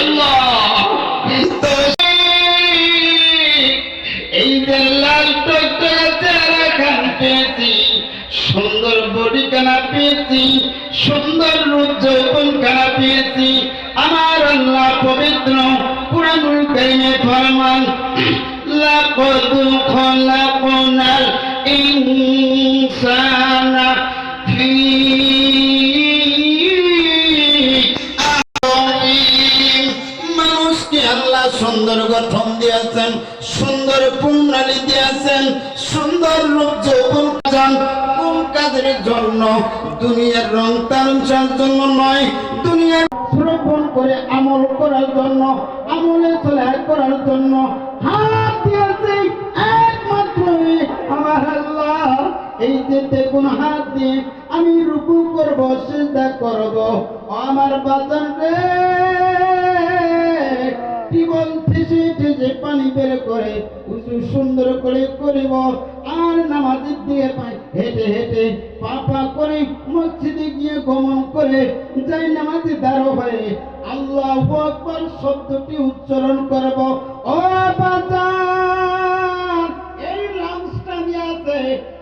আল্লাহ। এই যে লাল টকটকা চেহারা খান পেয়েছি, সুন্দর বডি কানা পেয়েছি, সুন্দর রূপ যৌবন কানা পেয়েছি। আমার আল্লাহ পবিত্র পুরানুল কাইমে ফরমান লাকদ খলাকনাল ইনসানা মানুষকে আল্লাহ সুন্দর গঠন দিয়েছেন, সুন্দর প্রণালী দিয়েছেন, সুন্দর রূপ যৌবন যান কোন কাজের জন্য? দুনিয়ার রং তামসার জন্য নয়, দুনিয়ার শ্রবণ করে আমল করার জন্য, আমলে চলে করার জন্য। হাত দিয়েছে একমাত্র আমার আল্লাহ। এই যে দেখুন হাত দিয়ে আমি রুকু করব, সিজদা করব। আমার বাজান রে। টিবল ঠেসে পানি বের করে উঁচু সুন্দর করে করিব, আর নামাজের দিকে হেঁটে হেঁটে পাপা করে মসজিদে গিয়ে গমন করে যাই নামাজে দাঁড়ো হয়ে আল্লাহ আকবার শব্দটি উচ্চারণ করব। ও বাজান এই লাঞ্চটা দিয়েছে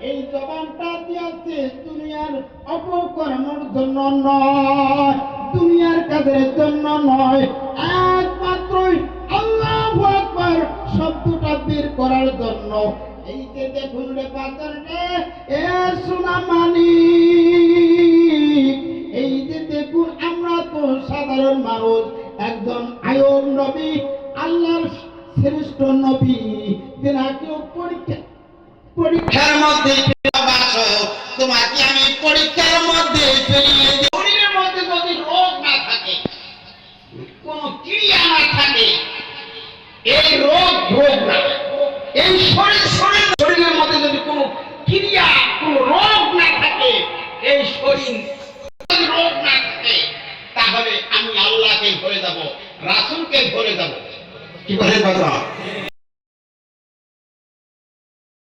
এই জবানটা দিয়েছে দুনিয়ার অপকর্মের জন্য নয়, দুনিয়ার কাজের জন্য নয়। একমাত্রই করার জন্য। এই দেখুন রে এ সোনা মানিক এই যে দেখুন, আমরা তো সাধারণ মানুষ, একজন আয়ন নবী, আল্লাহর শ্রেষ্ঠ নবী তেনাকেও পরীক্ষা পরীক্ষার মধ্যে তোমাকে আমি পরীক্ষার মধ্যে ফেলিয়ে দিই। শরীরের মধ্যে যদি রোগ না থাকে কোন ক্রিয়া না থাকে এই রোগ রোগ না এই শরীর শরীর, শরীরের মধ্যে যদি কোনো ক্রিয়া, কোনো রোগ না থাকে, এই শরীর রোগ না থাকে, তাহলে আমি আল্লাহকে ভরে যাব, রাসুলকে ভরে যাব। কি বলে কথা